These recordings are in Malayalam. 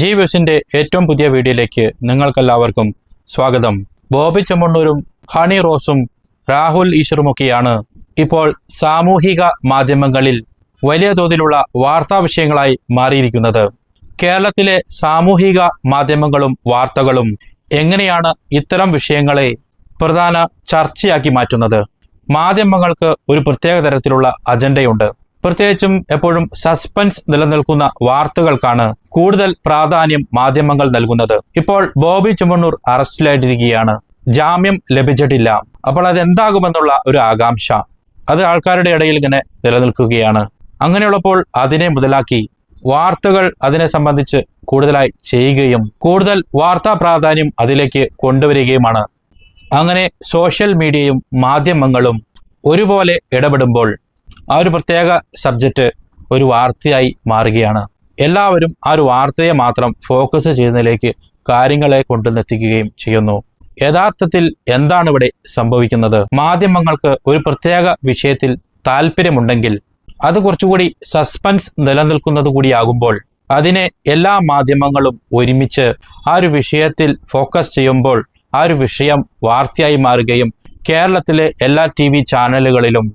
ജി വ്യൂസിന്റെ ഏറ്റവും പുതിയ വീഡിയോയിലേക്ക് നിങ്ങൾക്കെല്ലാവർക്കും സ്വാഗതം. ബോബി ചെമ്മണ്ണൂരും ഹണി റോസും രാഹുൽ ഈശ്വറുമൊക്കെയാണ് ഇപ്പോൾ സാമൂഹിക മാധ്യമങ്ങളിൽ വലിയ തോതിലുള്ള വാർത്താ വിഷയങ്ങളായി മാറിയിരിക്കുന്നത്. കേരളത്തിലെ സാമൂഹിക മാധ്യമങ്ങളും വാർത്തകളും എങ്ങനെയാണ് ഇത്തരം വിഷയങ്ങളെ പ്രധാന ചർച്ചയാക്കി മാറ്റുന്നത്? മാധ്യമങ്ങൾക്ക് ഒരു പ്രത്യേക തരത്തിലുള്ള അജണ്ടയുണ്ട്. പ്രത്യേകിച്ചും എപ്പോഴും സസ്പെൻസ് നിലനിൽക്കുന്ന വാർത്തകൾക്കാണ് കൂടുതൽ പ്രാധാന്യം മാധ്യമങ്ങൾ നൽകുന്നത്. ഇപ്പോൾ ബോബി ചുമണ്ണൂർ അറസ്റ്റിലായിട്ടിരിക്കുകയാണ്. ജാമ്യം ലഭിച്ചിട്ടില്ല. അപ്പോൾ അതെന്താകുമെന്നുള്ള ഒരു ആകാംക്ഷ. അത് ആൾക്കാരുടെ ഇടയിൽ ഇങ്ങനെ നിലനിൽക്കുകയാണ്. അങ്ങനെയുള്ളപ്പോൾ അതിനെ മുതലാക്കി വാർത്തകൾ അതിനെ സംബന്ധിച്ച് കൂടുതലായി ചെയ്യുകയും കൂടുതൽ വാർത്താ പ്രാധാന്യം അതിലേക്ക് കൊണ്ടുവരികയുമാണ്. അങ്ങനെ സോഷ്യൽ മീഡിയയും മാധ്യമങ്ങളും ഒരുപോലെ ഇടപെടുമ്പോൾ ആ ഒരു പ്രത്യേക സബ്ജക്റ്റ് ഒരു വാർത്തയായി മാറുകയാണ്. എല്ലാവരും ആ ഒരു വാർത്തയെ മാത്രം ഫോക്കസ് ചെയ്യുന്നതിലേക്ക് കാര്യങ്ങളെ കൊണ്ടുവന്നെത്തിക്കുകയും ചെയ്യുന്നു. യഥാർത്ഥത്തിൽ എന്താണ് ഇവിടെ സംഭവിക്കുന്നത്? മാധ്യമങ്ങൾക്ക് ഒരു പ്രത്യേക വിഷയത്തിൽ താല്പര്യമുണ്ടെങ്കിൽ അത് കുറച്ചുകൂടി സസ്പെൻസ് നിലനിൽക്കുന്നത് കൂടിയാകുമ്പോൾ അതിനെ എല്ലാ മാധ്യമങ്ങളും ഒരുമിച്ച് ആ ഒരു വിഷയത്തിൽ ഫോക്കസ് ചെയ്യുമ്പോൾ ആ ഒരു വിഷയം വാർത്തയായി മാറുകയും കേരളത്തിലെ എല്ലാ ടി ചാനലുകളിലും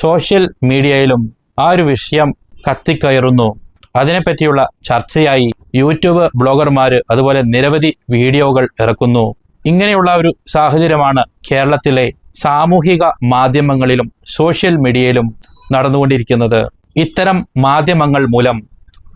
സോഷ്യൽ മീഡിയയിലും ആ ഒരു വിഷയം കത്തിക്കയറുന്നു. അതിനെപ്പറ്റിയുള്ള ചർച്ചയായി യൂട്യൂബ് ബ്ലോഗർമാർ അതുപോലെ നിരവധി വീഡിയോകൾ ഇറക്കുന്നു. ഇങ്ങനെയുള്ള ഒരു സാഹചര്യമാണ് കേരളത്തിലെ സാമൂഹിക മാധ്യമങ്ങളിലും സോഷ്യൽ മീഡിയയിലും നടന്നുകൊണ്ടിരിക്കുന്നത്. ഇത്തരം മാധ്യമങ്ങൾ മൂലം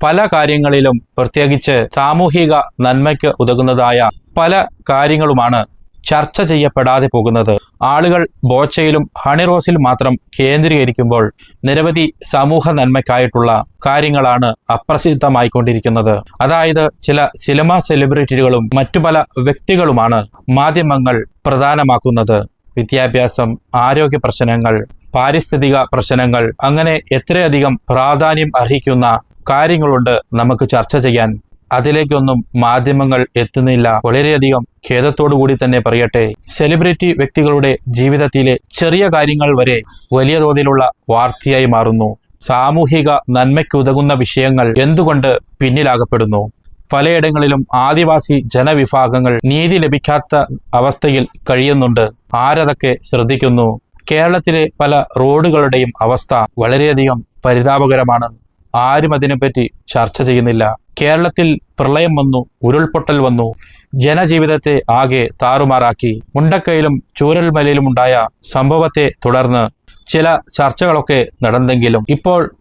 പല കാര്യങ്ങളിലും പ്രത്യേകിച്ച് സാമൂഹിക നന്മയ്ക്ക് ഉതകുന്നതായ പല കാര്യങ്ങളുമാണ് ചർച്ച ചെയ്യപ്പെടാതെ പോകുന്നത്. ആളുകൾ ബോച്ചയിലും ഹണിറോസിലും മാത്രം കേന്ദ്രീകരിക്കുമ്പോൾ നിരവധി സമൂഹ നന്മയ്ക്കായിട്ടുള്ള കാര്യങ്ങളാണ് അപ്രസിദ്ധമായിക്കൊണ്ടിരിക്കുന്നത്. അതായത് ചില സിനിമാ സെലിബ്രിറ്റികളും മറ്റു പല വ്യക്തികളുമാണ് മാധ്യമങ്ങൾ പ്രധാനമാക്കുന്നത്. വിദ്യാഭ്യാസം ആരോഗ്യ പ്രശ്നങ്ങൾ പാരിസ്ഥിതിക പ്രശ്നങ്ങൾ അങ്ങനെ എത്രയധികം പ്രാധാന്യം അർഹിക്കുന്ന കാര്യങ്ങളുണ്ട് നമുക്ക് ചർച്ച ചെയ്യാൻ അതിലേക്കൊന്നും മാധ്യമങ്ങൾ എത്തുന്നില്ല. വളരെയധികം ഖേദത്തോടു കൂടി തന്നെ പറയട്ടെ. സെലിബ്രിറ്റി വ്യക്തികളുടെ ജീവിതത്തിലെ ചെറിയ കാര്യങ്ങൾ വരെ വലിയ തോതിലുള്ള വാർത്തയായി മാറുന്നു. സാമൂഹിക നന്മയ്ക്കുതകുന്ന വിഷയങ്ങൾ എന്തുകൊണ്ട് പിന്നിലാകപ്പെടുന്നു? പലയിടങ്ങളിലും ആദിവാസി ജനവിഭാഗങ്ങൾ നീതി ലഭിക്കാത്ത അവസ്ഥയിൽ കഴിയുന്നുണ്ട്. ആരതൊക്കെ ശ്രദ്ധിക്കുന്നു? കേരളത്തിലെ പല റോഡുകളുടെയും അവസ്ഥ വളരെയധികം പരിതാപകരമാണ്. ആരും അതിനെപ്പറ്റി ചർച്ച ചെയ്യുന്നില്ല. കേരളത്തിൽ പ്രളയം വന്നു ഉരുൾപൊട്ടൽ വന്നു ജനജീവിതത്തെ ആകെ താറുമാറാക്കി. മുണ്ടക്കയിലും ചൂരൽമലയിലും ഉണ്ടായ സംഭവത്തെ തുടർന്ന് ചില ചർച്ചകളൊക്കെ നടന്നെങ്കിലും ഇപ്പോൾ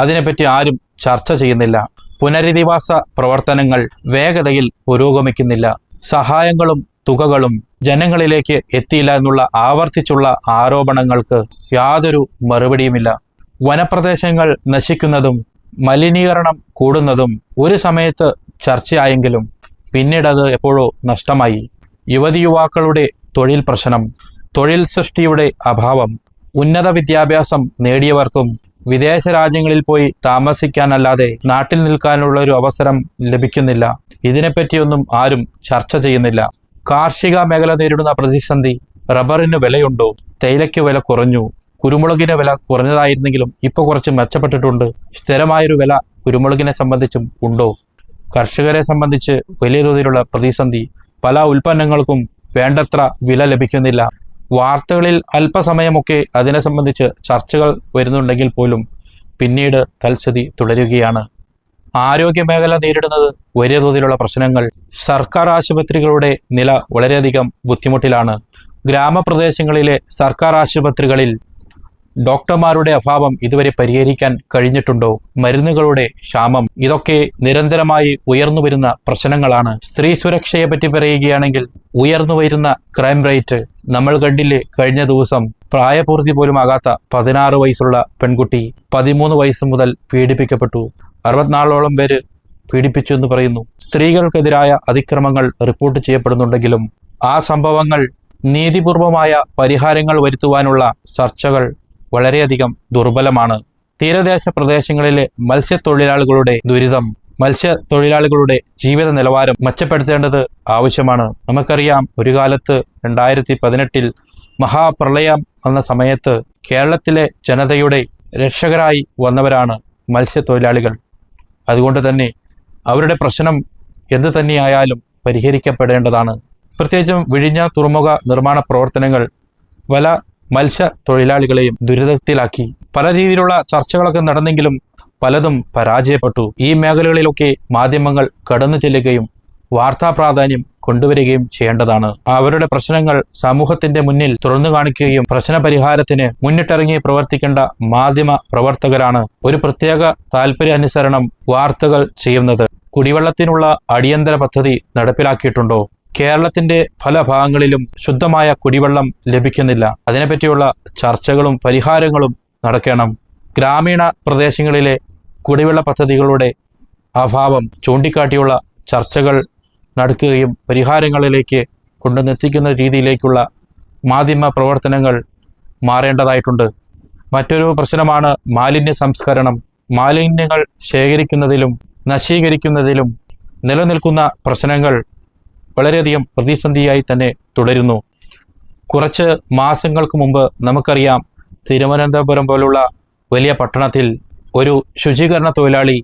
അതിനെപ്പറ്റി ആരും ചർച്ച ചെയ്യുന്നില്ല. പുനരധിവാസ പ്രവർത്തനങ്ങൾ വേഗതയിൽ പുരോഗമിക്കുന്നില്ല. സഹായങ്ങളും തുകകളും ജനങ്ങളിലേക്ക് എത്തിയില്ല എന്നുള്ള ആവർത്തിച്ചുള്ള ആരോപണങ്ങൾക്ക് യാതൊരു മറുപടിയുമില്ല. വനപ്രദേശങ്ങൾ നശിക്കുന്നതും മലിനീകരണം കൂടുന്നതും ഒരു സമയത്ത് ചർച്ചയായെങ്കിലും പിന്നീടത് എപ്പോഴോ നഷ്ടമായി. യുവതി യുവാക്കളുടെ തൊഴിൽ പ്രശ്നം തൊഴിൽ സൃഷ്ടിയുടെ അഭാവം ഉന്നത വിദ്യാഭ്യാസം നേടിയവർക്കും വിദേശ രാജ്യങ്ങളിൽ പോയി താമസിക്കാനല്ലാതെ നാട്ടിൽ നിൽക്കാനുള്ള ഒരു അവസരം ലഭിക്കുന്നില്ല. ഇതിനെപ്പറ്റിയൊന്നും ആരും ചർച്ച ചെയ്യുന്നില്ല. കാർഷിക മേഖല നേരിടുന്ന പ്രതിസന്ധി റബ്ബറിന് വിലയുണ്ടോ? തേയിലയ്ക്ക് വില കുറഞ്ഞു. കുരുമുളകിന് വില കുറഞ്ഞതായിരുന്നെങ്കിലും ഇപ്പോൾ കുറച്ച് മെച്ചപ്പെട്ടിട്ടുണ്ട്. സ്ഥിരമായൊരു വില കുരുമുളകിനെ സംബന്ധിച്ചും ഉണ്ടോ? കർഷകരെ സംബന്ധിച്ച് വലിയ തോതിലുള്ള പ്രതിസന്ധി. പല ഉൽപ്പന്നങ്ങൾക്കും വേണ്ടത്ര വില ലഭിക്കുന്നില്ല. വാർത്തകളിൽ അല്പസമയമൊക്കെ അതിനെ സംബന്ധിച്ച് ചർച്ചകൾ വരുന്നുണ്ടെങ്കിൽ പോലും പിന്നീട് തൽസ്ഥിതി തുടരുകയാണ്. ആരോഗ്യ മേഖല നേരിടുന്നത് വലിയ തോതിലുള്ള പ്രശ്നങ്ങൾ. സർക്കാർ ആശുപത്രികളുടെ നില വളരെയധികം ബുദ്ധിമുട്ടിലാണ്. ഗ്രാമപ്രദേശങ്ങളിലെ സർക്കാർ ആശുപത്രികളിൽ ഡോക്ടർമാരുടെ അഭാവം ഇതുവരെ പരിഹരിക്കാൻ കഴിഞ്ഞിട്ടുണ്ടോ? മരുന്നുകളുടെ ക്ഷാമം ഇതൊക്കെ നിരന്തരമായി ഉയർന്നു വരുന്ന പ്രശ്നങ്ങളാണ്. സ്ത്രീ സുരക്ഷയെ പറ്റി പറയുകയാണെങ്കിൽ ഉയർന്നു വരുന്ന ക്രൈം റേറ്റ് നമ്മൾ കണ്ടില്ലേ കഴിഞ്ഞ ദിവസം പ്രായപൂർത്തി പോലും ആകാത്ത പതിനാറ് വയസ്സുള്ള പെൺകുട്ടി പതിമൂന്ന് വയസ്സ് മുതൽ പീഡിപ്പിക്കപ്പെട്ടു. അറുപത്തിനാലോളം പേര് പീഡിപ്പിച്ചു എന്ന് പറയുന്നു. സ്ത്രീകൾക്കെതിരായ അതിക്രമങ്ങൾ റിപ്പോർട്ട് ചെയ്യപ്പെടുന്നുണ്ടെങ്കിലും ആ സംഭവങ്ങൾ നീതിപൂർവമായ പരിഹാരങ്ങൾ വരുത്തുവാനുള്ള ചർച്ചകൾ വളരെയധികം ദുർബലമാണ്. തീരദേശ പ്രദേശങ്ങളിലെ മത്സ്യത്തൊഴിലാളികളുടെ ദുരിതം മത്സ്യത്തൊഴിലാളികളുടെ ജീവിത നിലവാരം മെച്ചപ്പെടുത്തേണ്ടത് ആവശ്യമാണ്. നമുക്കറിയാം ഒരു കാലത്ത് രണ്ടായിരത്തി പതിനെട്ടിൽ മഹാപ്രളയം വന്ന സമയത്ത് കേരളത്തിലെ ജനതയുടെ രക്ഷകരായി വന്നവരാണ് മത്സ്യത്തൊഴിലാളികൾ. അതുകൊണ്ട് തന്നെ അവരുടെ പ്രശ്നം എന്തു തന്നെയായാലും പരിഹരിക്കപ്പെടേണ്ടതാണ്. പ്രത്യേകിച്ചും വിഴിഞ്ഞ തുറമുഖ നിർമ്മാണ പ്രവർത്തനങ്ങൾ പല മത്സ്യ തൊഴിലാളികളെയും ദുരിതത്തിലാക്കി. പല രീതിയിലുള്ള ചർച്ചകളൊക്കെ നടന്നെങ്കിലും പലതും പരാജയപ്പെട്ടു. ഈ മേഖലകളിലൊക്കെ മാധ്യമങ്ങൾ കടന്നു ചെല്ലുകയും വാർത്താ പ്രാധാന്യം കൊണ്ടുവരികയും ചെയ്യേണ്ടതാണ്. അവരുടെ പ്രശ്നങ്ങൾ സമൂഹത്തിന്റെ മുന്നിൽ തുറന്നു കാണിക്കുകയും പ്രശ്ന പരിഹാരത്തിന് മുന്നിട്ടിറങ്ങി പ്രവർത്തിക്കേണ്ട മാധ്യമ പ്രവർത്തകരാണ് ഒരു പ്രത്യേക താല്പര്യാനുസരണം വാർത്തകൾ ചെയ്യുന്നത്. കുടിവെള്ളത്തിനുള്ള അടിയന്തര പദ്ധതി നടപ്പിലാക്കിയിട്ടുണ്ടോ? കേരളത്തിന്റെ പല ഭാഗങ്ങളിലും ശുദ്ധമായ കുടിവെള്ളം ലഭിക്കുന്നില്ല. അതിനെപ്പറ്റിയുള്ള ചർച്ചകളും പരിഹാരങ്ങളും നടക്കണം. ഗ്രാമീണ പ്രദേശങ്ങളിലെ കുടിവെള്ള പദ്ധതികളുടെ അഭാവം ചൂണ്ടിക്കാട്ടിയുള്ള ചർച്ചകൾ നടക്കുകയും പരിഹാരങ്ങളിലേക്ക് കൊണ്ടുവന്നെത്തിക്കുന്ന രീതിയിലേക്കുള്ള മാധ്യമ പ്രവർത്തനങ്ങൾ മാറേണ്ടതായിട്ടുണ്ട്. മറ്റൊരു പ്രശ്നമാണ് മാലിന്യ സംസ്കരണം. മാലിന്യങ്ങൾ ശേഖരിക്കുന്നതിലും നശീകരിക്കുന്നതിലും നിലനിൽക്കുന്ന പ്രശ്നങ്ങൾ വളരെയധികം പ്രതിസന്ധിയായി തന്നെ തുടരുന്നു. കുറച്ച് മാസങ്ങൾക്ക് മുമ്പ് നമുക്കറിയാം തിരുവനന്തപുരം പോലുള്ള വലിയ പട്ടണത്തിൽ ഒരു ശുചീകരണ തൊഴിലാളി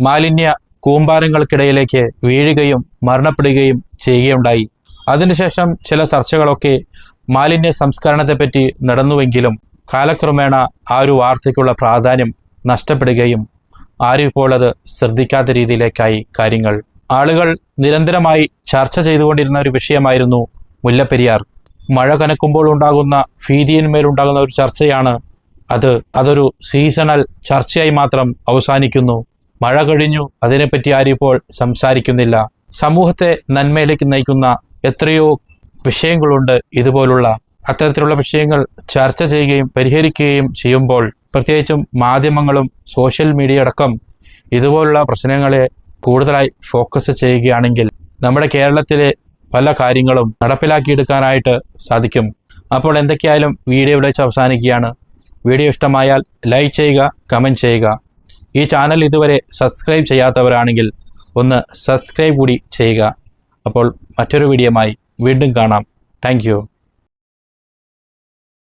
മാലിന്യ കൂമ്പാരങ്ങൾക്കിടയിലേക്ക് വീഴുകയും മരണപ്പെടുകയും ചെയ്യുകയുണ്ടായി. അതിനുശേഷം ചില ചർച്ചകളൊക്കെ മാലിന്യ സംസ്കരണത്തെപ്പറ്റി നടന്നുവെങ്കിലും കാലക്രമേണ ആ ഒരു വാർത്തയ്ക്കുള്ള പ്രാധാന്യം നഷ്ടപ്പെടുകയും ആരും ഇപ്പോൾ അത് ശ്രദ്ധിക്കാത്ത രീതിയിലേക്കായി കാര്യങ്ങൾ ആളുകൾ നിരന്തരമായി ചർച്ച ചെയ്തുകൊണ്ടിരുന്ന ഒരു വിഷയമായിരുന്നു മുല്ലപ്പെരിയാർ. മഴ കനക്കുമ്പോൾ ഉണ്ടാകുന്ന ഭീതിയന്മേലുണ്ടാകുന്ന ഒരു ചർച്ചയാണ് അത്. അതൊരു സീസണൽ ചർച്ചയായി മാത്രം അവസാനിക്കുന്നു. മഴ കഴിഞ്ഞു അതിനെപ്പറ്റി ആരും ഇപ്പോൾ സംസാരിക്കുന്നില്ല. സമൂഹത്തെ നന്മയിലേക്ക് നയിക്കുന്ന എത്രയോ വിഷയങ്ങളുണ്ട് ഇതുപോലുള്ള. അത്തരത്തിലുള്ള വിഷയങ്ങൾ ചർച്ച ചെയ്യുകയും പരിഹരിക്കുകയും ചെയ്യുമ്പോൾ പ്രത്യേകിച്ചും മാധ്യമങ്ങളും സോഷ്യൽ മീഡിയ അടക്കം ഇതുപോലുള്ള പ്രശ്നങ്ങളെ കൂടുതലായി ഫോക്കസ് ചെയ്യുകയാണെങ്കിൽ നമ്മുടെ കേരളത്തിലെ പല കാര്യങ്ങളും നടപ്പിലാക്കിയെടുക്കാനായിട്ട് സാധിക്കും. അപ്പോൾ എന്തൊക്കെയായാലും വീഡിയോ ഇവിടെ വെച്ച് അവസാനിക്കുകയാണ്. വീഡിയോ ഇഷ്ടമായാൽ ലൈക്ക് ചെയ്യുക കമന്റ് ചെയ്യുക. ഈ ചാനൽ ഇതുവരെ സബ്സ്ക്രൈബ് ചെയ്യാത്തവരാണെങ്കിൽ ഒന്ന് സബ്സ്ക്രൈബ് കൂടി ചെയ്യുക. അപ്പോൾ മറ്റൊരു വീഡിയോമായി വീണ്ടും കാണാം. താങ്ക്